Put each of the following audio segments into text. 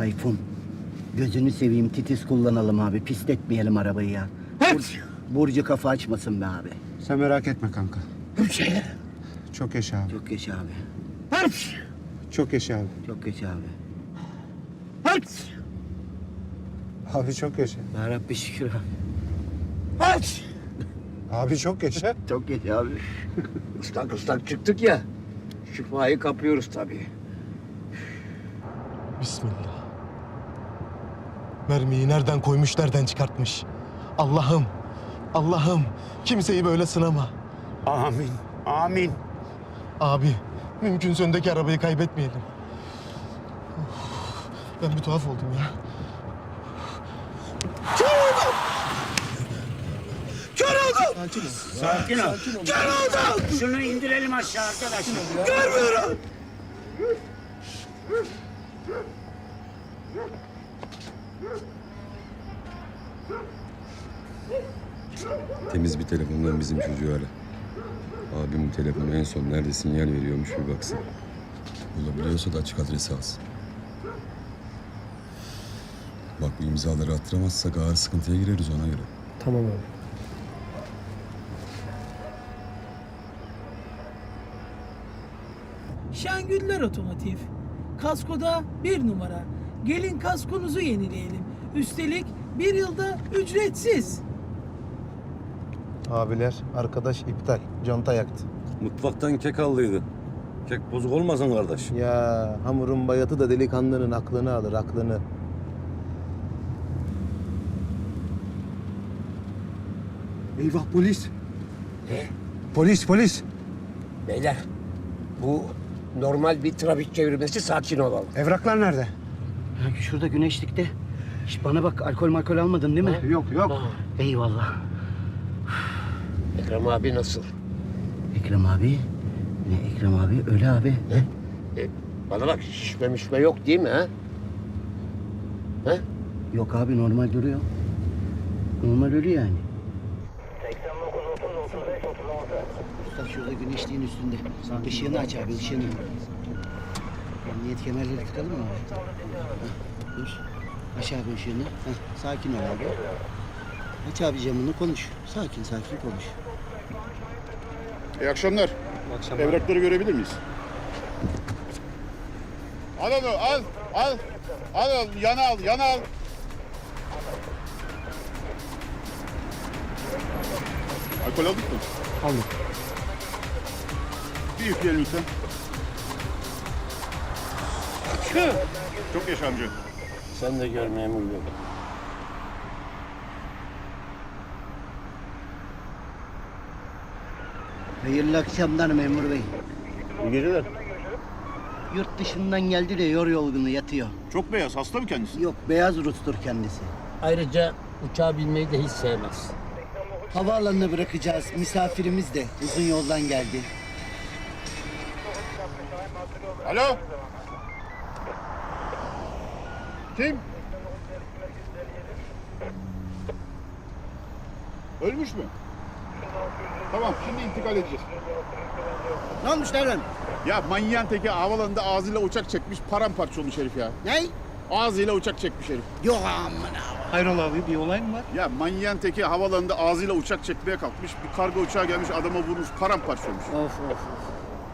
Tayfun. Gözünü seveyim titiz kullanalım abi. Pisletmeyelim arabayı ya. Bur- Burcu kafa açmasın be abi. Sen merak etme kanka. Çok yaşa abi. Çok geç abi. Çok yaşa abi. Çok geç abi. Abi çok yaşa. Ya Rabbi şükür abi. Abi çok yaşa. Çok geç abi. Islak ıslak çıktık ya. Şifayı kapıyoruz tabii. Bismillah. Mermiyi nereden koymuş, nereden çıkartmış? Allah'ım, Allah'ım kimseyi böyle sınama. Amin. Amin. Abi, mümkünse öndeki arabayı kaybetmeyelim. Of, ben bir tuhaf oldum ya. Sakin ol. Şunu indirelim aşağı arkadaşlar. Temiz bir telefondan bizim çocuğu ara. Abim telefonu en son nerede sinyal veriyormuş bir baksın. Bulabiliyorsa da açık adresi alsın. Bak bu imzaları attıramazsak ağır sıkıntıya gireriz ona göre. Tamam abi. Şengüller Otomotiv. Kaskoda bir numara. Gelin kaskonuzu yenileyelim. Üstelik bir yılda ücretsiz. Abiler, arkadaş iptal. Conta yaktı. Mutfaktan kek aldıydı. Kek bozuk olmasın kardeş. Ya hamurun bayatı da delikanlının aklını alır, aklını. Eyvah polis. Polis polis. Beyler bu normal bir trafik çevirmesi sakin olalım. Evraklar nerede? Ha, Şurada güneşlikte. Şş, bana bak alkol malkol almadın değil mi? Yok yok. Eyvallah. Ekrem abi nasıl? Ekrem abi. Ne Ekrem abi? Öyle abi. E, bana bak şişme mişme yok değil mi ha? He? Yok abi normal duruyor. Normal ölü yani. Usta şurada güneşliğin üstünde. Işığını aç abi ışığını. Emniyet kemerleri tıkalım mı? Heh, dur. Aç abi ışığını. Heh, sakin ol abi. Aç abi camını konuş. Sakin sakin konuş. İyi akşamlar. Evrakları görebilir miyiz? Al onu al al. Al al yana al yana al. Alkol aldık mı? Aldık. Bir yükleyelim lütfen. Çok yaşa amca. Sen de gör memur bey. Hayırlı akşamlar memur bey. İyi geceler. Yurt dışından geldi de yor yorgunu yatıyor. Çok beyaz hasta mı kendisi? Yok beyaz Rus'tur kendisi. Ayrıca uçağa binmeyi de hiç sevmez. Havaalanına bırakacağız. Misafirimiz de uzun yoldan geldi. Alo. Kim? Ölmüş mü? Tamam şimdi intikal edeceğiz. Ne olmuş lan? Ya manyağın teki havalanında ağzıyla uçak çekmiş paramparça olmuş herif ya. Ne? Ağzıyla uçak çekmiş herif. Yok amına. Hayrola abi bir olay mı var? Ya manyağın teki havalanında ağzıyla uçak çekmeye kalkmış. Bir kargo uçağı gelmiş adama vurmuş paramparça olmuş. Of of.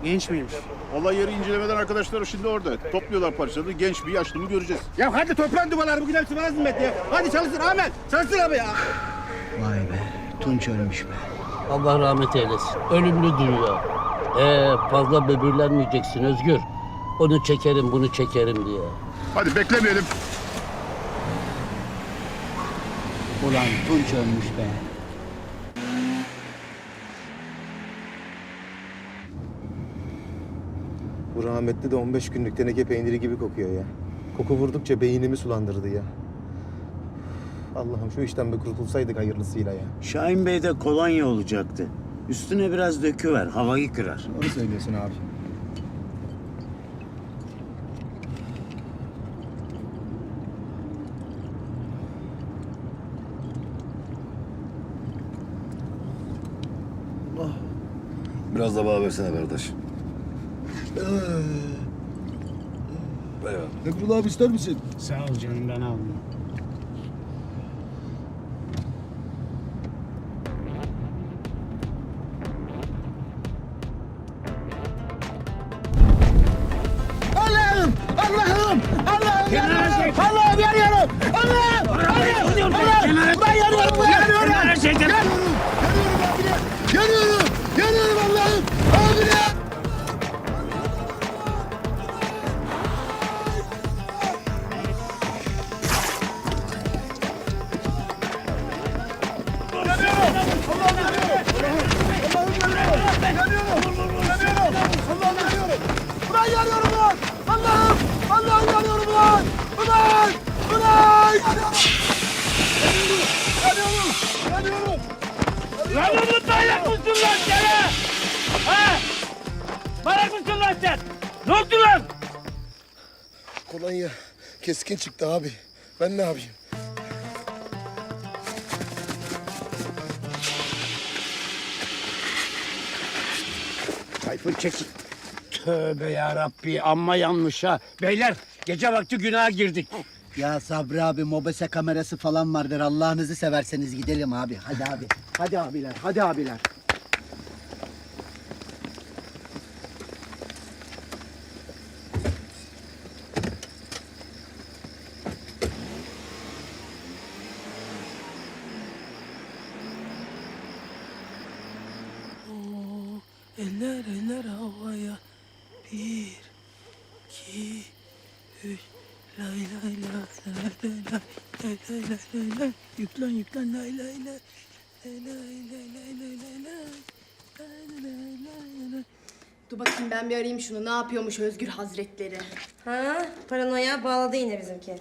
Genç miymiş? Olay yeri incelemeden arkadaşlar şimdi orada. Topluyorlar parçaları. Genç bir yaşlı mı göreceğiz. Ya hadi toplan duvarlar bugün hepsi bana zimmet ya. Hadi çalışsın Ahmet. Çalışsın abi ya. Vay be. Tunç ölmüş be. Allah rahmet eylesin. Ölümlü dünya. Ee, fazla böbürlenmeyeceksin Özgür. Onu çekerim bunu çekerim diye. Hadi beklemeyelim. Ulan Tunç ölmüş be. Bu rahmetli de 15 günlük teneke peyniri gibi kokuyor ya. Koku vurdukça beynimi sulandırdı ya. Allah'ım şu işten bir kurtulsaydık hayırlısıyla ya. Şahin Bey'de kolonya olacaktı. Üstüne biraz döküver, havayı kırar. Doğru söylüyorsun abi. Biraz da bana versene kardeş. Eyvallah. Emrullah abi ister misin? Sağ ol canım ben aldım. Ulan yanıyorum ulan! Allah'ım! Allah'ım yanıyorum ulan! Ulan! Ulan! Yanıyorum! Yanıyorum! Lan Umut manyak mısın lan sen ha? Ha? Manyak mısın lan sen? Ne oldu lan? Kolonya keskin çıktı abi. Ben ne yapayım? Tayfun çekil. Tövbe ya Rabbi amma yanmış ha. Beyler gece vakti günaha girdik. Ya Sabri abi mobese kamerası falan vardır. Allah'ınızı severseniz gidelim abi. Hadi abi. Hadi abiler. Hadi abiler. Eller eller havaya. Bir, iki, üç. Lay lay lay lay lay lay lay lay lay lay lay. Yüklen yüklen lay lay lay. Lay lay lay lay lay lay lay. Lay lay lay lay. Dur bakayım ben bir arayayım şunu. Ne yapıyormuş Özgür Hazretleri? Ha, paranoya bağladı yine bizimki.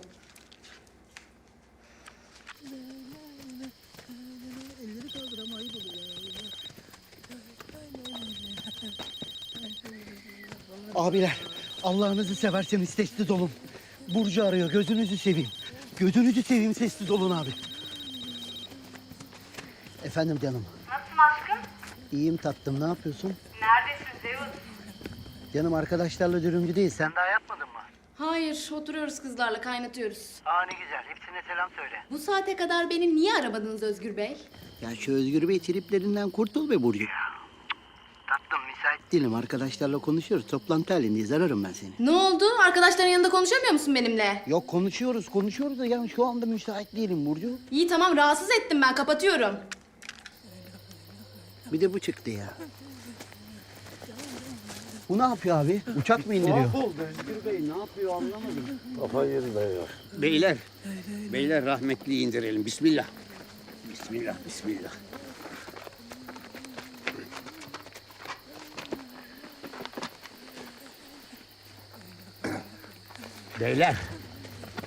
Abiler Allah'ınızı severseniz sessiz olun. Burcu arıyor. Gözünüzü seveyim. Gözünüzü seveyim sessiz olun abi. Efendim canım. Nasılsın aşkım? İyiyim tatlım. Ne yapıyorsun? Neredesin Zeus? Canım arkadaşlarla dürümcü değil. Sen daha yapmadın mı? Hayır, oturuyoruz kızlarla kaynatıyoruz. Aa ne güzel. Hepsine selam söyle. Bu saate kadar beni niye aramadınız Özgür Bey? Ya şu Özgür Bey triplerinden kurtul be Burcu. Tatlım müsait değilim. Arkadaşlarla konuşuyoruz. Toplantı halindeyiz. Ararım ben seni. Ne oldu? Arkadaşların yanında konuşamıyor musun benimle? Yok konuşuyoruz. Konuşuyoruz da yani şu anda müsait değilim Burcu. İyi tamam rahatsız ettim ben kapatıyorum. Bir de bu çıktı ya. Bu ne yapıyor abi? Uçak mı indiriyor? Özgür Bey ne yapıyor anlamadım. Kafa yerinde ya. Beyler, beyler rahmetli indirelim. Bismillah. Bismillah, bismillah. Beyler,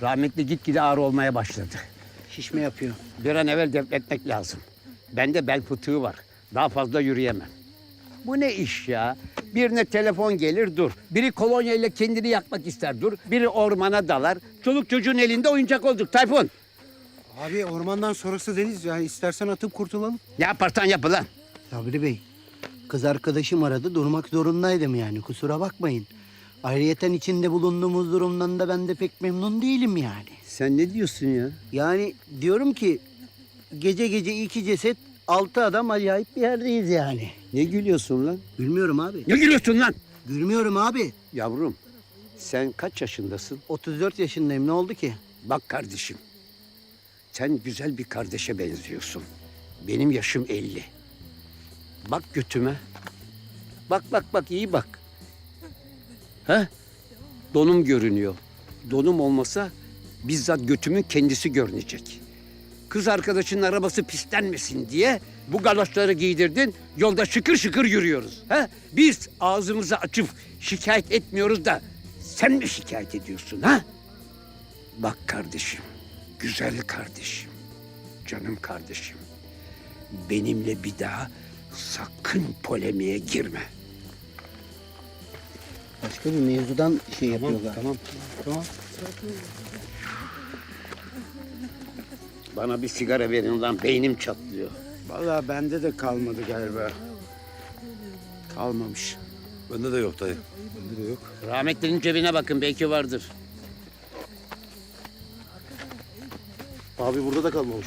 rahmetli gitgide ağır olmaya başladı. Şişme yapıyor. Bir an evvel defnetmek lazım. Bende bel fıtığı var. Daha fazla yürüyemem. Bu ne iş ya? Birine telefon gelir dur. Biri kolonya ile kendini yakmak ister dur. Biri ormana dalar. Çoluk çocuğun elinde oyuncak olduk Tayfun. Abi ormandan sonrası deniz yani istersen atıp kurtulalım. Ne yaparsan yap lan. Sabri Bey, kız arkadaşım aradı. Durmak zorundaydım yani. Kusura bakmayın. Ayrıyeten içinde bulunduğumuz durumdan da ben de pek memnun değilim yani. Sen ne diyorsun ya? Yani diyorum ki gece gece iki ceset, altı adam acayip bir yerdeyiz yani. Ne gülüyorsun lan? Gülmüyorum abi. Ne gülüyorsun lan? Gülmüyorum abi. Yavrum sen kaç yaşındasın? 34 yaşındayım. Ne oldu ki? Bak kardeşim. Sen güzel bir kardeşe benziyorsun. Benim yaşım 50. Bak götüme. Bak bak bak iyi bak. He? Donum görünüyor. Donum olmasa bizzat götümün kendisi görünecek. Kız arkadaşının arabası pislenmesin diye bu galoşları giydirdin. Yolda şıkır şıkır yürüyoruz. He? Biz ağzımızı açıp şikayet etmiyoruz da sen mi şikayet ediyorsun ha? Bak kardeşim, güzel kardeşim, canım kardeşim. Benimle bir daha sakın polemiğe girme. Başka bir mevzudan şey tamam, yapıyorlar. Tamam. Tamam. Bana bir sigara verin lan beynim çatlıyor. Vallahi bende de kalmadı galiba. Kalmamış. Bende de yok dayı. Bende de yok. Rahmetlinin cebine bakın belki vardır. Abi burada da kalmamış.